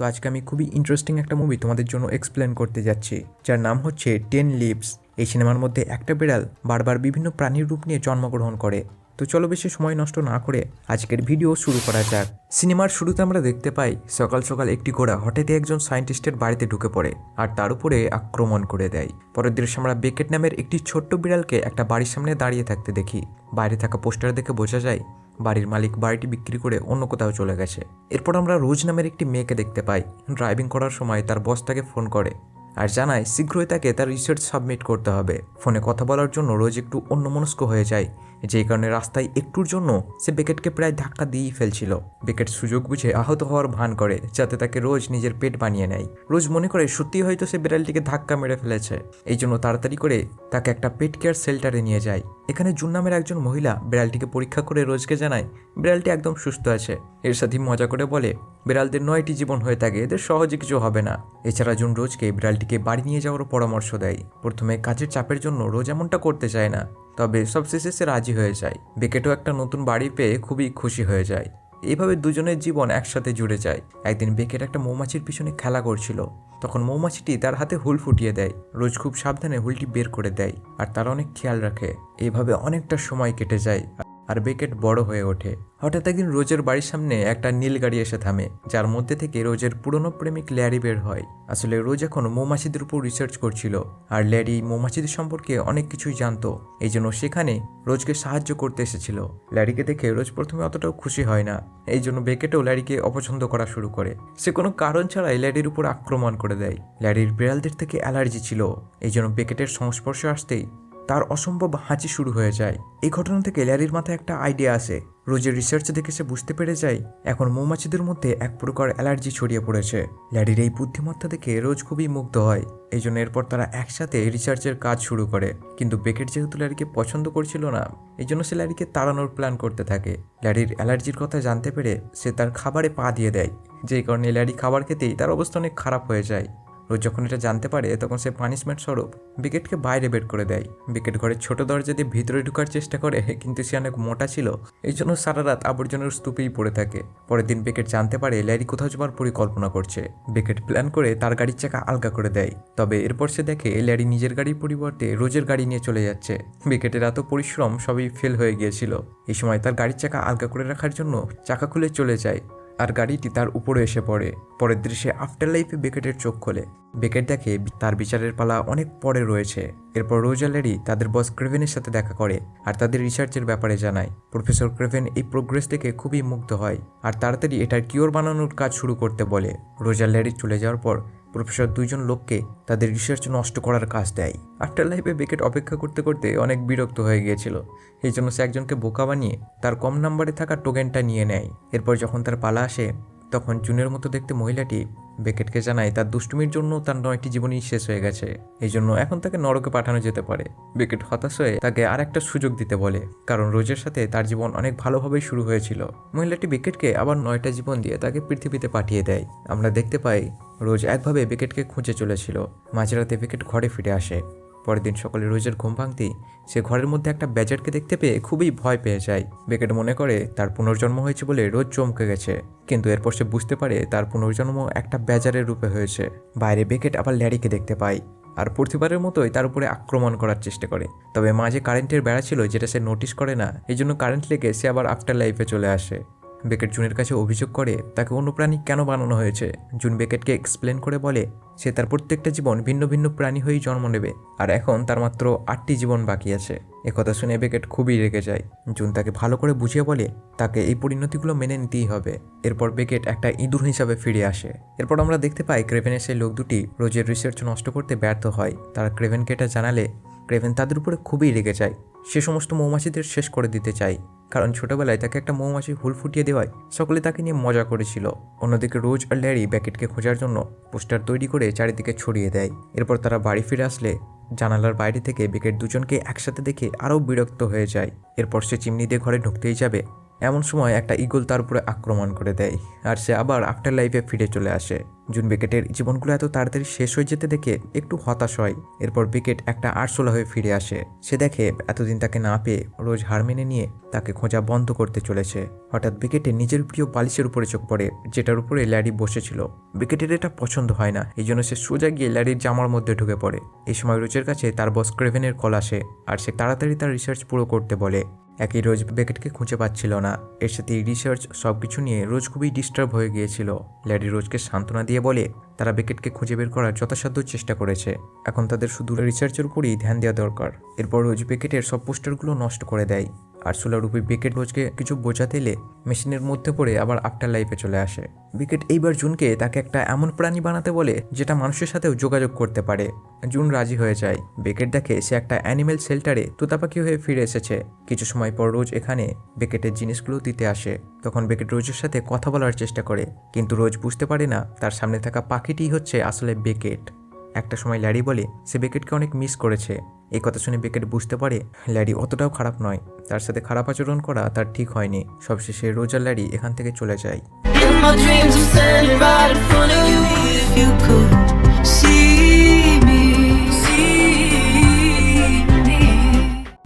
তো আজকে আমি খুবই ইন্টারেস্টিং একটা মুভি তোমাদের জন্য এক্সপ্লেন করতে যাচ্ছি, যার নাম হচ্ছে টেন লিভস এই সিনেমার মধ্যে একটা বিড়াল বারবার বিভিন্ন প্রাণীর রূপ নিয়ে জন্মগ্রহণ করে। তো চলো বেশি সময় নষ্ট না করে আজকের ভিডিও শুরু করা যাক। সিনেমার শুরুতে আমরা দেখতে পাই, সকাল সকাল একটি ঘোড়া হঠাৎই একজন সায়েন্টিস্টের বাড়িতে ঢুকে পড়ে আর তার উপরে আক্রমণ করে দেয়। পরের দৃশ্যে আমরা বেকেট নামের একটি ছোট্ট বিড়ালকে একটা বাড়ির সামনে দাঁড়িয়ে থাকতে দেখি। বাইরে থাকা পোস্টার দেখে বোঝা যায় বাড়ির মালিক বাড়িটি বিক্রি করে অন্য কোথাও চলে গেছে। এরপর আমরা রোজ নামের একটি মেয়েকে দেখতে পাই। ড্রাইভিং করার সময় তার বস তাকে ফোন করে আর জানায়, শীঘ্রই তাকে তার রিসার্চ সাবমিট করতে হবে। ফোনে কথা বলার জন্য রোজ একটু অন্যমনস্ক হয়ে যায় যেই কারণে রাস্তায় একটুর জন্য সে বেকেটকে প্রায় ধাক্কা দিয়েই ফেলছিল। বেকেট সুযোগ বুঝে আহত হওয়ার ভান করে, যাতে তাকে রোজ নিজের পেট বানিয়ে নেয়। রোজ মনে করে সত্যি হয়তো সে বিড়ালটিকে ধাক্কা মেরে ফেলেছে। এই জন্য তাড়াতাড়ি করে তাকে একটা পেট কেয়ার সেল্টারে নিয়ে যায়। এখানে জুন নামের একজন মহিলা বিড়ালটিকে পরীক্ষা করে রোজকে জানায়, বিড়ালটি একদম সুস্থ আছে। এর সাথে মজা করে বলে, বিড়ালদের নয়টি জীবন হয়ে থাকে, এদের সহজে কিছু হবে না। এছাড়া জুন রোজকে বিড়ালটিকে বাড়ি নিয়ে যাওয়ার পরামর্শ দেয়। প্রথমে কাজের চাপের জন্য রোজ এমনটা করতে চায় না। তবে সবশেষে সে রাজি হয়ে যায়। বেকেটও একটা নতুন বাড়ি পেয়ে খুবই খুশি হয়ে যায়। এইভাবে দুজনের জীবন একসাথে জুড়ে যায়। একদিন বেকেট একটা মৌমাছির পিছনে খেলা করছিল। তখন মৌমাছিটি তার হাতে হুল ফুটিয়ে দেয়। রোজ খুব সাবধানে হুলটি বের করে দেয় আর তার অনেক খেয়াল রাখে। এইভাবে অনেকটা সময় কেটে যায় আর বেকেট বড় হয়ে ওঠে। হঠাৎ একদিন রোজের বাড়ির সামনে একটা নীল গাড়ি এসে থামে, যার মধ্যে থেকে রোজের পুরনো প্রেমিক ল্যারি বের হয়। আসলে রোজ এখন মৌমাছিদের উপর রিসার্চ করছিল, আর ল্যারি মৌমাছিদের সম্পর্কে অনেক কিছুই জানতো, এই জন্য সেখানে রোজকে সাহায্য করতে এসেছিল। ল্যারিকে দেখে রোজ প্রথমে অতটাও খুশি হয় না, এই জন্য বেকেটও ল্যারিকে অপছন্দ করা শুরু করে। সে কোনো কারণ ছাড়াই ল্যারির উপর আক্রমণ করে দেয়। ল্যারির বিড়ালদের থেকে অ্যালার্জি ছিল, এই জন্য বেকেটের সংস্পর্শে আসতেই তার অসম্ভব হাঁচি শুরু হয়ে যায়। এই ঘটনা থেকে ল্যারির মাথায় একটা আইডিয়া আসে রোজের রিসার্চ দেখে সে বুঝতে পেরে যায়, এখন মৌমাছিদের মধ্যে এক প্রকার অ্যালার্জি ছড়িয়ে পড়েছে। ল্যারির এই বুদ্ধিমত্তা দেখে রোজ খুবই মুগ্ধ হয়। এই জন্য এরপর তারা একসাথে রিসার্চের কাজ শুরু করে। কিন্তু বেকেট যেহেতু ল্যারিকে পছন্দ করছিল না এই জন্য সে ল্যারিকে তাড়ানোর প্ল্যান করতে থাকে। ল্যারির অ্যালার্জির কথা জানতে পেরে সে তার খাবারে পা দিয়ে দেয়, যেই কারণে ল্যারি খাবার খেতেই তার অবস্থা অনেক খারাপ হয়ে যায়। রোজ যখন এটা জানতে পারে, তখন সে পানিশমেন্ট স্বরূপ বিকেটকে বাইরে বের করে দেয়। বিকেট ঘরের ছোট দরজা দিয়ে ভিতরে ঢুকার চেষ্টা করে, কিন্তু সে অনেক মোটা ছিল। এই জন্য সারা রাত আবর্জনার স্তূপেই পড়ে থাকে। পরের দিন বিকেট জানতে পারে, ল্যারি কোথাও যাওয়ার পরিকল্পনা করছে। বিকেট প্ল্যান করে তার গাড়ির চাকা আলগা করে দেয়। তবে এরপর সে দেখে ল্যারি নিজের গাড়ির পরিবর্তে রোজের গাড়ি নিয়ে চলে যাচ্ছে। বিকেটের এত পরিশ্রম সবই ফেল হয়ে গিয়েছিল। এই সময় তার গাড়ির চাকা আলগা করে রাখার জন্য চাকা খুলে চলে যায়। আর গাড়িটি তার উপরে এসে পড়ে। পরের দৃশ্যে আফটার লাইফে বেকেটের চোখ খোলে। বেকেট দেখে তার বিচারের পালা অনেক পরে রয়েছে। এরপর রোজালেরি তাদের বস ক্রেভেনের সাথে দেখা করে আর তাদের রিসার্চের ব্যাপারে জানায়। প্রফেসর ক্রেভেন এই প্রোগ্রেস দেখে খুবই মুগ্ধ হয় আর তাড়াতাড়ি এটার কিওর বানানোর কাজ শুরু করতে বলে। রোজালেরি চলে যাওয়ার পর প্রফেসর দুইজন লোককে তাদের রিসার্চ নষ্ট করার কাজ দেয়। আফটার লাইফে বেকেট অপেক্ষা করতে করতে অনেক বিরক্ত হয়ে গিয়েছিল। এই জন্য সে একজনকে বোকা বানিয়ে তার কম নাম্বারে থাকা টোকেনটা নিয়ে নেয়। এরপর যখন তার পালা আসে তখন জুনের মতো দেখতে মহিলাটি বেকেটকে জানায়, তার দুষ্টুমির জন্য তার নয়টি জীবনই শেষ হয়ে গেছে। এই জন্য এখন তাকে নরকে পাঠানো যেতে পারে। বেকেট হতাশ হয়ে তাকে আর একটা সুযোগ দিতে বলে, কারণ রোজের সাথে তার জীবন অনেক ভালোভাবেই শুরু হয়েছিল। মহিলাটি বেকেটকে আবার নয়টা জীবন দিয়ে তাকে পৃথিবীতে পাঠিয়ে দেয়। আমরা দেখতে পাই, রোজ একভাবে বেকেটকে খুঁজে চলেছিল। মাঝরাতে বেকেট ঘরে ফিরে আসে। পরের দিন সকালে রোজের ঘুম ভাঙতেই সে ঘরের মধ্যে একটা ব্যাজারকে দেখতে পেয়ে খুবই ভয় পেয়ে যায়। বেকেট মনে করে তার পুনর্জন্ম হয়েছে বলে রোজ চমকে গেছে। কিন্তু এরপর সে বুঝতে পারে তার পুনর্জন্ম একটা ব্যাজারের রূপে হয়েছে। বাইরে বেকেট আবার ল্যারিকে দেখতে পায় আর প্রতিবারের মতোই তার উপরে আক্রমণ করার চেষ্টা করে। তবে মাঝে কারেন্টের বেড়া ছিল যেটা সে নোটিশ করে না এই জন্য কারেন্ট লেগে সে আবার আফটার লাইফে চলে আসে। বেকেট জুনের কাছে অভিযোগ করে, তাকে অন্য প্রাণী কেন বানানো হয়েছে? জুন বেকেটকে এক্সপ্লেন করে বলে, সে তার প্রত্যেকটা জীবন ভিন্ন ভিন্ন প্রাণী হয়েই জন্ম নেবে, আর এখন তার মাত্র আটটি জীবন বাকি আছে। একথা শুনে বেকেট খুবই রেগে যায়। জুন তাকে ভালো করে বুঝিয়ে বলে, তাকে এই পরিণতিগুলো মেনে নিতেই হবে। এরপর বেকেট একটা ইঁদুর হিসাবে ফিরে আসে। এরপর আমরা দেখতে পাই ক্রেভেনের সেই লোক দুটি রোজের রিসার্চ নষ্ট করতে ব্যর্থ হয়। তারা ক্রেভেনকে এটা জানালে, ক্রেভেন তাদের উপরে খুবই রেগে যায়। সে সমস্ত মৌমাছিদের শেষ করে দিতে চায়। কারণ ছোটবেলায় তাকে একটা মৌমাছি হুল ফুটিয়ে দেওয়ায় সকলে তাকে নিয়ে মজা করেছিল। অন্যদিকে রোজ আর ল্যারি ব্যাকেটকে খোঁজার জন্য পোস্টার তৈরি করে চারিদিকে ছড়িয়ে দেয়। এরপর তারা বাড়ি ফিরে আসলে জানালার বাইরে থেকে বেকেট দুজনকে একসাথে দেখে আরও বিরক্ত হয়ে যায়। এরপর সে চিমনি দিয়ে ঘরে ঢুকতেই যাবে। এমন সময় একটা ইগল তার উপরে আক্রমণ করে দেয়, আর সে আবার আফটার লাইফে ফিরে চলে আসে। জুন বিকেটের জীবনগুলো এত তাড়াতাড়ি শেষ হয়ে যেতে দেখে একটু হতাশ হয়, এরপর বিকেট একটা আরশোলা হয়ে ফিরে আসে। সে দেখে এতদিন তাকে না পেয়ে রোজ হার মেনে নিয়ে তাকে খোঁজা বন্ধ করতে চলেছে। হঠাৎ বিকেটে নিজের প্রিয় বালিশের উপরে চোখ পড়ে, যেটার উপরে ল্যারি বসেছিল। বিকেটের এটা পছন্দ হয় না, এই জন্য সে সোজা গিয়ে ল্যারির জামার মধ্যে ঢুকে পড়ে। এই সময় রোজের কাছে তার বস ক্রেভেনের কল আসে, আর সে তাড়াতাড়ি তার রিসার্চ পুরো করতে বলে। একই রোজ বেকেটকে খুঁজে পাচ্ছিল না। এর সাথে রিসার্চ সব কিছু নিয়ে রোজ খুবই ডিস্টার্ব হয়ে গিয়েছিল। ল্যাডি রোজকে সান্ত্বনা দিয়ে বলে, তারা বেকেটকে খুঁজে বের করার যথাসাধ্য চেষ্টা করেছে। এখন তাদের শুধু রিসার্চের উপরেই ধ্যান দেওয়া দরকার। এরপর রোজ বেকেটের সব পোস্টারগুলো নষ্ট করে দেয়। আর সোলার রূপে বেকেট রোজকে কিছু বোঝাতে এলে মেশিনের মধ্যে পড়ে আবার আফটার লাইফে চলে আসে। বিকেট এইবার জুনকে তাকে একটা এমন প্রাণী বানাতে বলে যেটা মানুষের সাথেও যোগাযোগ করতে পারে। জুন রাজি হয়ে যায়। বেকেট দেখে সে একটা অ্যানিমেল শেল্টারে তোতাপাখি হয়ে ফিরে এসেছে। কিছু সময় পর রোজ এখানে বেকেটের জিনিসগুলো দিতে আসে। তখন বেকেট রোজের সাথে কথা বলার চেষ্টা করে, কিন্তু রোজ বুঝতে পারে না তার সামনে থাকা পাখিটি হচ্ছে আসলে বেকেট। একটা সময় ল্যারি বলে সে বেকেটকে অনেক মিস করেছে। এই কথা শুনে বেকেট বুঝতে পারে ল্যারি অতটাও খারাপ নয়। তার সাথে খারাপ আচরণ করা তার ঠিক হয়নি। সবশেষে রোজ আর ল্যারি এখান থেকে চলে যায়.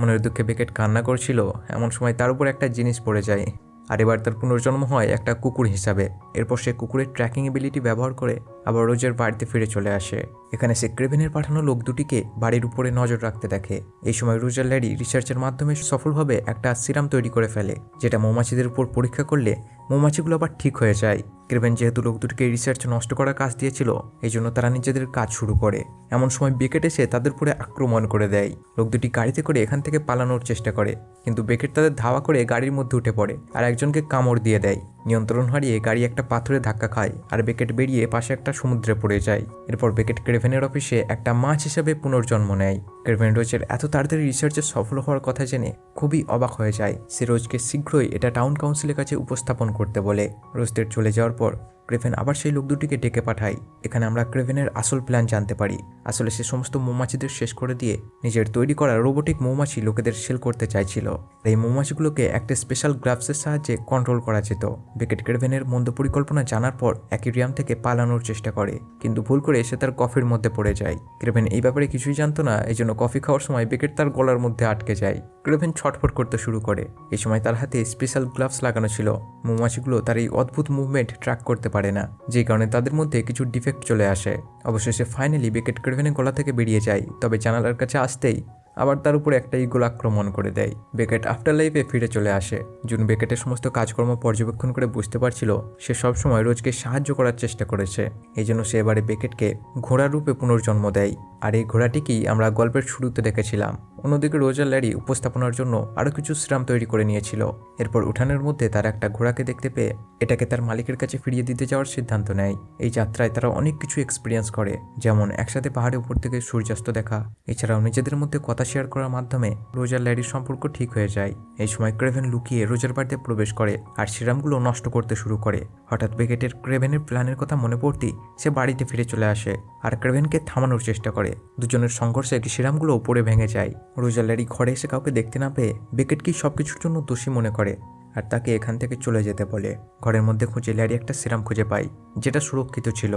মনের দুঃখে বেকেট কান্না করছিল। এমন সময় তার উপর একটা জিনিস পড়ে যায়। আর এবার তার পুনর্জন্ম হয় একটা কুকুর হিসাবে। এরপর সে কুকুরের ট্র্যাকিং এবিলিটি ব্যবহার করে আবার রোজের বাড়িতে ফিরে চলে আসে। এখানে সে ক্রেভেনের পাঠানো লোক দুটিকে বাড়ির উপরে নজর রাখতে দেখে। এই সময় রোজার ল্যারি রিসার্চের মাধ্যমে সফলভাবে একটা সিরাম তৈরি করে ফেলে, যেটা মৌমাছিদের উপর পরীক্ষা করলে মৌমাছিগুলো আবার ঠিক হয়ে যায়। ক্রেভেন যেহেতু লোক দুটিকে রিসার্চ নষ্ট করার কাজ দিয়েছিল, এই জন্য তারা নিজেদের কাজ শুরু করে। এমন সময় বেকেট এসে তাদের উপরে আক্রমণ করে দেয়। লোক দুটি গাড়িতে করে এখান থেকে পালানোর চেষ্টা করে, কিন্তু বেকেট তাদের ধাওয়া করে গাড়ির মধ্যে উঠে পড়ে আর একজনকে কামড় দিয়ে দেয়। নিয়ন্ত্রণ হারিয়ে গাড়ি একটা পাথরে ধাক্কা খায় আর বেকেট বেরিয়ে পাশে একটা সমুদ্রে পড়ে যায়। এরপর বেকেট ক্রেভেনের অফিসে একটা মাছ হিসেবে পুনর্জন্ম নেয়। ক্রেভেন রোজের এত তাড়াতাড়ি রিসার্চে সফল হওয়ার কথা জেনে খুবই অবাক হয়ে যায়। সে রোজকে শীঘ্রই এটা টাউন কাউন্সিলের কাছে উপস্থাপন করতে বলে। রোজদের চলে যাওয়ার পর ক্রেভেন আবার সেই লোক দুটিকে ডেকে পাঠায়। এখানে আমরা ক্রেভেনের আসল প্ল্যান জানতে পারি। আসলে সে সমস্ত মৌমাছিদের শেষ করে দিয়ে নিজের তৈরি করা রোবোটিক মৌমাছি লোকেদের সেল করতে চাইছিল। এই মৌমাছিগুলোকে একটা স্পেশাল গ্রাফসের সাহায্যে কন্ট্রোল করা যেত। বেকেট ক্রেভেনের মন্দ পরিকল্পনা জানার পর অ্যাকুরিয়াম থেকে পালানোর চেষ্টা করে, কিন্তু ভুল করে সে তার কফির মধ্যে পড়ে যায়। ক্রেভেন এই ব্যাপারে কিছুই জানতো না এই জন্য কফি খাওয়ার সময় বেকেট তার গলার মধ্যে আটকে যায়। ক্রেভেন ছটফট করতে শুরু করে। এই সময় তার হাতে স্পেশাল গ্লাভস লাগানো ছিল। মৌমাছিগুলো তার এই অদ্ভুত মুভমেন্ট ট্র্যাক করতে পারে না, যে কারণে তাদের মধ্যে কিছু ডিফেক্ট চলে আসে। অবশেষে ফাইনালি বেকেট ক্রেভেনের গলা থেকে বেরিয়ে যায়। তবে জানালার কাছে আসতেই আবার তার উপরে একটা ইগল আক্রমণ করে দেয়। বেকেট আফটার লাইফে ফিরে চলে আসে। জুন বেকেটের সমস্ত কাজকর্ম পর্যবেক্ষণ করে বুঝতে পারছিল, সে সবসময় রোজকে সাহায্য করার চেষ্টা করেছে। এই জন্য সে এবারে বেকেটকে ঘোড়ার রূপে পুনর্জন্ম দেয়। আর এই ঘোড়াটিকেই আমরা গল্পের শুরুতে দেখেছিলাম। অন্যদিকে রোজার ল্যারি উপস্থাপনার জন্য আরও কিছু শ্রাম তৈরি করে নিয়েছিল। এরপর উঠানের মধ্যে তারা একটা ঘোড়াকে দেখতে পেয়ে এটাকে তার মালিকের কাছে ফিরিয়ে দিতে যাওয়ার সিদ্ধান্ত নেয়। এই যাত্রায় তারা অনেক কিছু এক্সপিরিয়েন্স করে, যেমন একসাথে পাহাড়ের উপর থেকে সূর্যাস্ত দেখা, এছাড়াও নিজেদের মধ্যে কথা শেয়ার করার মাধ্যমে রোজার ল্যারির সম্পর্ক ঠিক হয়ে যায়। এই সময় ক্রেভেন লুকিয়ে রোজার বাড়িতে প্রবেশ করে আর সিরামগুলো নষ্ট করতে শুরু করে। হঠাৎ বেকেটের ক্রেভেনের প্ল্যানের কথা মনে পড়তেই সে বাড়িতে ফিরে চলে আসে আর ক্রেভেনকে থামানোর চেষ্টা করে। দুজনের সংঘর্ষে সিরামগুলো পড়ে ভেঙে যায়। রোজার ল্যারি ঘরে এসে কাউকে দেখতে না পেয়ে বেকেটকেই সব কিছুর জন্য দোষী মনে করে আর তাকে এখান থেকে চলে যেতে বলে। ঘরের মধ্যে খুঁজে ল্যারি একটা সিরাম খুঁজে পায়, যেটা সুরক্ষিত ছিল।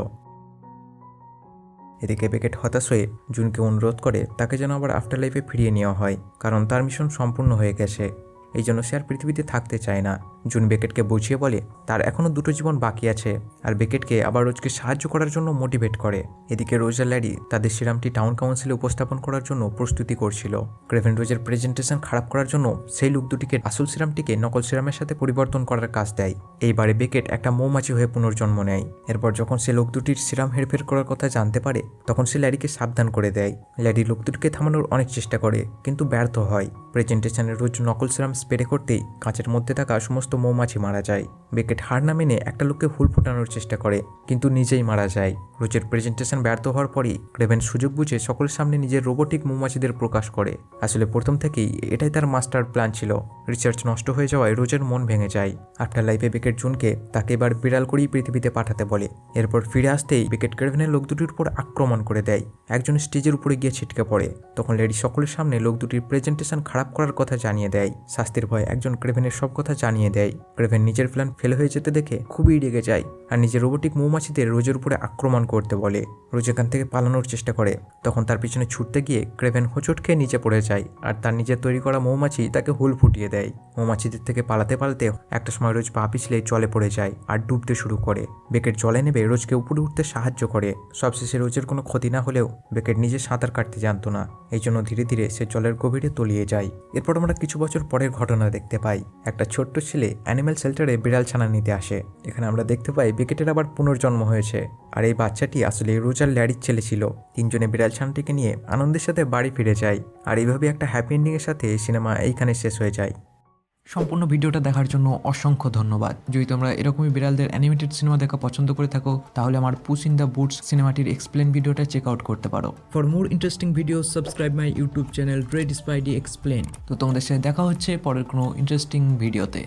এদিকে বেকেট হতাশ হয়ে জুনকে অনুরোধ করে তাকে যেন আবার আফটার লাইফে ফিরিয়ে নেওয়া হয়, কারণ তার মিশন সম্পূর্ণ হয়ে গেছে। এই জন্য সে আর পৃথিবীতে থাকতে চায় না। জুন বেকেটকে বুঝিয়ে বলে, তার এখনও দুটো জীবন বাকি আছে। আর বেকেটকে আবার রোজকে সাহায্য করার জন্য মোটিভেট করে। এদিকে রোজার ল্যারি তাদের সিরামটি টাউন কাউন্সিলে উপস্থাপন করার জন্য প্রস্তুতি করছিল। ক্রেভেন রোজের প্রেজেন্টেশন খারাপ করার জন্য সেই লোক দুটিকে আসল সিরামটিকে নকল সিরামের সাথে পরিবর্তন করার কাজ দেয়। এইবারে বেকেট একটা মৌমাছি হয়ে পুনর্জন্ম নেয়। এরপর যখন সে লোক দুটির সিরাম হেরফের করার কথা জানতে পারে, তখন সে ল্যারিকে সাবধান করে দেয়। ল্যারি লোক দুটিকে থামানোর অনেক চেষ্টা করে, কিন্তু ব্যর্থ হয়। প্রেজেন্টেশনের রোজ নকল সিরাম স্প্রে করতেই কাঁচের মধ্যে থাকা সমস্ত মৌমাছি মারা যায়। বেকেট হার না মেনে একটা লোককে ফুল ফোটানোর চেষ্টা করে, কিন্তু নিজেই মারা যায়। রোজের প্রেজেন্টেশন ব্যর্থ হওয়ার পরই ক্রেভেন সুযোগ বুঝে সকলের সামনে নিজের রোবোটিক মৌমাছিদের প্রকাশ করে। আসলে প্রথম থেকেই এটাই তার মাস্টার প্ল্যান ছিল। রিসার্চ নষ্ট হয়ে যাওয়ায় রোজের মন ভেঙে যায়। আফটার লাইফে বেকেট জুনকে তাকে এবার বিড়াল করেই পৃথিবীতে পাঠাতে বলে। এরপর ফিরে আসতেই বেকেট ক্রেভেনের লোক দুটির উপর আক্রমণ করে দেয়। একজন স্টেজের উপরে গিয়ে ছিটকে পড়ে। তখন লেডি সকলের সামনে লোক দুটির প্রেজেন্টেশন খারাপ করার কথা জানিয়ে দেয়। শাস্তির ভয়ে একজন ক্রেভেনের সব কথা জানিয়ে দেয়। ক্রেভেন নিজের প্ল্যান ফেল হয়ে যেতে দেখে খুবই রেগে যায় আর নিজের রোবোটিক মৌমাছিদের রোজের উপরে আক্রমণ করতে বলে। রোজ এখান থেকে পালানোর চেষ্টা করে। তখন তার পিছনে ছুটতে গিয়ে ক্রেভেন হোঁচট খেয়ে নিচে পড়ে যায় আর তার নিজের তৈরি করা মৌমাছি তাকে হুল ফুটিয়ে দেয়। মৌমাছিদের থেকে পালাতে পালাতে একটা সময় রোজ পা পিছলে জলে পড়ে যায় আর ডুবতে শুরু করে। বেকেট জলে নেবে রোজকে উপরে উঠতে সাহায্য করে। সবশেষে রোজের কোনো ক্ষতি না হলেও বেকেট নিজে সাঁতার কাটতে জানতো না। এই জন্য ধীরে ধীরে সে জলের গভীরে তলিয়ে যায়। এরপর আমরা কিছু বছর পরের ঘটনা দেখতে পাই। একটা ছোট্ট ছেলে অ্যানিম্যাল শেল্টারে বিড়াল ছানা নিতে আসে। এখানে আমরা দেখতে পাই বিকেটের আবার পুনর্জন্ম হয়েছে। আর এই বাচ্চাটি আসলে রোজার ল্যাডির ছেলে ছিল। তিনজনে বিড়াল ছানাটিকে নিয়ে আনন্দের সাথে বাড়ি ফিরে যায়। আর এইভাবে একটা হ্যাপি এন্ডিংয়ের সাথে সিনেমা এইখানে শেষ হয়ে যায়। সম্পূর্ণ ভিডিওটা দেখার জন্য অসংখ্য ধন্যবাদ। যদি তোমরা এরকমই বিড়ালদের অ্যানিমেটেড সিনেমা দেখা পছন্দ করে থাকো, তাহলে আমার পুস ইন দ্য বুটস সিনেমাটির এক্সপ্লেন ভিডিওটা চেক আউট করতে পারো। For more interesting video subscribe my YouTube channel Red Spidey explain তো তোমাদের সাথে দেখা হচ্ছে পরের কোনো ইন্টারেস্টিং ভিডিওতে